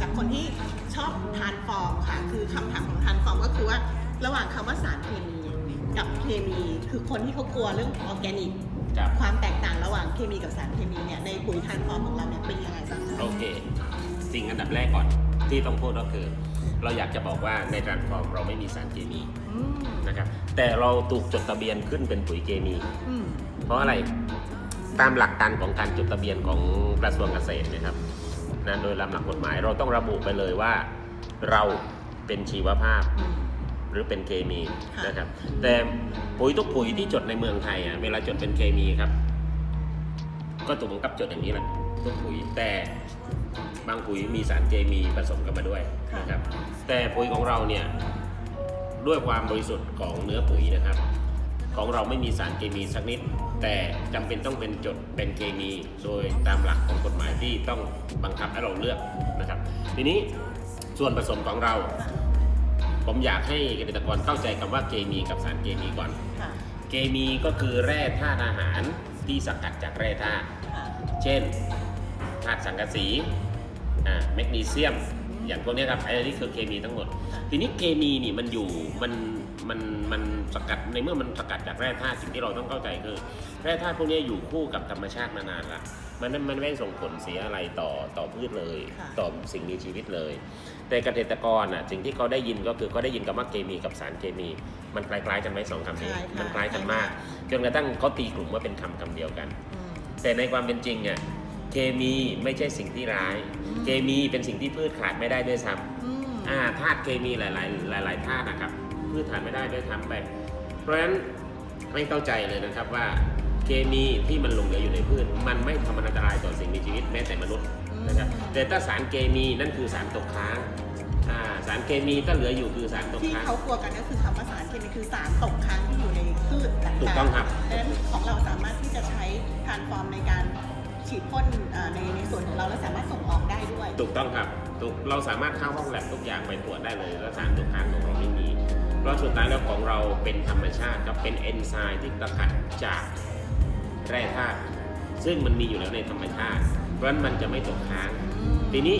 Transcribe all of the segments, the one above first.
จากคนที่ชอบทานฟอร์มค่ะ คือคำถามของทานฟอร์มก็คือว่าระหว่างคำว่าสารเคมีกับเคมีคือคนที่เขากลัวเรื่องออร์แกนิกครับความแตกต่างระหว่างเคมีกับสารเคมีเนี่ยในปุ๋ยทานฟอร์มของเราเนี่ยเป็นยังไงบ้างคะโอเค สิ่งอันดับแรกก่อนที่ต้องพูดก็คือ เราอยากจะบอกว่าในทรานส์ฟอร์มเราไม่มีสารเคมีอืมนะครับแต่เราถูกจดทะเบียนขึ้นเป็นปุ๋ยเคมีอืมเพราะอะไรตามหลักการของการจดทะเบียนของกระทรวงเกษตรเนะครับ นะโดยลำหลักกฎหมาย เราต้องระบุไปเลยว่าเราเป็นชีวภาพอืมหรือเป็นเคมีค่ะนะครับ แต่ปุ๋ยทุกปุ๋ยที่จดในเมืองไทยอะเวลาจดเป็นเคมีครับ ก็ถูกบังคับจดอย่างนี้แหละทุกปุ๋ยแต่บางปุ๋ยมีสารเคมีผสมกันมาด้วยนะครับ แต่ปุ๋ยของเราเนี่ยด้วยความบริสุทธิ์ของเนื้อปุ๋ยนะครับ ของเราไม่มีสารเคมีสักนิด แต่จำเป็นต้องเป็นจดเป็นเคมี โดยตามหลักของกฎหมายที่ต้องบังคับให้เราเลือกนะครับ ทีนี้ส่วนผสมของเรา ผมอยากให้เกษตรกรเข้าใจคำว่าเคมีกับสารเคมีก่อนค่ะเคมีก็คือแร่ธาตุอาหารที่สกัดจากแร่ธาตุค่ะเช่นธาตุสังกะสีอ่าแมกนีเซียม อย่างพวกเนี้ยครับไอ้นี่คือเคมีทั้งหมด ทีนี้เคมีนี่มันอยู่มัน มันมันสกัดในเมื่อมันสกัดจากแร่ธาตุสิ่งที่เราต้องเข้าใจคือ แร่ธาตุพวกเนี้ยอยู่คู่กับธรรมชาติมานานละมันมันไม่ส่งผลเสียอะไรต่อต่อพืชเลย ค่ะต่อสิ่งมีชีวิตเลย แต่เกษตรกรอะสิ่งที่เขาได้ยินก็คือเขาได้ยินคำว่าเคมีกับสารเคมี มันคล้ายๆกันไหมสองคำนี้ ใช่ค่ะ มันคล้ายกันมาก จนกระทั่งเขาตีกลุ่มว่าเป็นคำคำเดียวกัน อืม แต่ในความเป็นจริงอะเคมีไม่ใช่สิ่งที่ร้าย อืม เคมีเป็นสิ่งที่พืชขาดไม่ได้ด้วยซ้อืมำอ่าธาตุเคมีหลาย ๆ หลาย ๆธาตุนะครับ พืชขาดไม่ได้ด้วยซ้ำไป เพราะฉะนั้นให้เข้าใจเลยนะครับว่าเคมีที่มันหลงเหลืออยู่ในพืช มันไม่ทำอันตรายต่อสิ่งมีชีวิตแม้แต่มนุษย์นะครับแต่ถ้าสารเคมีนั่นคือสารตกค้างอ่าสารเคมีถ้าเหลืออยู่คือสารตกที่ค้าง เขากลัวกันก็คือคำว่าสารเคมีคือสารตกค้างที่อยู่ในพืชต่างๆถูกต้องครับ ดังนั้นของเราสามารถที่จะใช้ทานฟอร์มในการฉีดพ่นเอ่อในในส่วนของเราแล้วสามารถส่งออกได้ด้วย ถูกต้องครับถูกเราสามารถเข้าห้องแลบทุกอย่างไปตรวจได้เลยแล้วสารตกค้างของเราไม่มีเพ ราะสุดท้ายแล้วของเราเป็นธรรมชาติครับเป็นเอนไซม์ที่สกัดจากแร่ธาตุซึ่งมันมีอยู่แล้วในธรรมชาติ เพราะฉะนั้นมันจะไม่ตกค้าง ทีนี้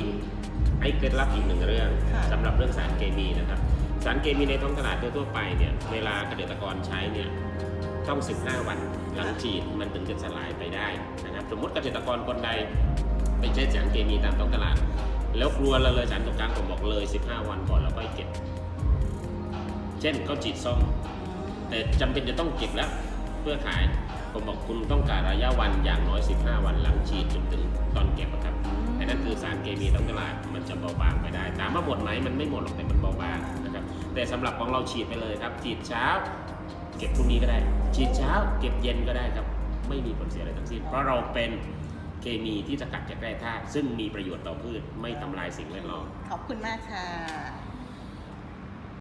ไอ้เคล็ดลับอีกหนึ่งเรื่องค่ะสำหรับเรื่องสารเคมีนะครับ สารเคมีในท้องตลาดทั่วๆไปเนี่ยเวลาเกษตรกรใช้เนี่ยต้อง 15 วันหลังฉีดมันถึงจะสลายไปได้นะครับสมมติเกษตรกรคนใดไปใช้สารเคมีตามท้องตลาด แล้วกลัวละเลยสารตกค้างผมบอกเลย 15 วันก่อนแล้วก็เก็บ เช่นเขาฉีดส้ม แต่จำเป็นจะต้องเก็บแล้วเพื่อขาย ผมบอกคุณต้องการระยะวันอย่างน้อย 15 วันหลังฉีดจนถึงตอนเก็บอะครับแต่นั่นคือสารเคมีท้องตลาดมันจะเบาบางไปได้ถามว่าหมดไหมมันไม่หมดหรอกแต่มันเบาบางนะครับแต่สำหรับของเราฉีดไปเลยครับฉีดเช้า เก็บพรุ่งนี้ก็ได้ ฉีดเช้า เก็บเย็นก็ได้ครับ ไม่มีผลเสียอะไรทั้งสิ้นเพราะเราเป็นเคมีที่สกัดจากแร่ธาตุซึ่งมีประโยชน์ต่อพืชไม่ทำลายสิ่งแวดล้อม ขอบคุณมากค่ะ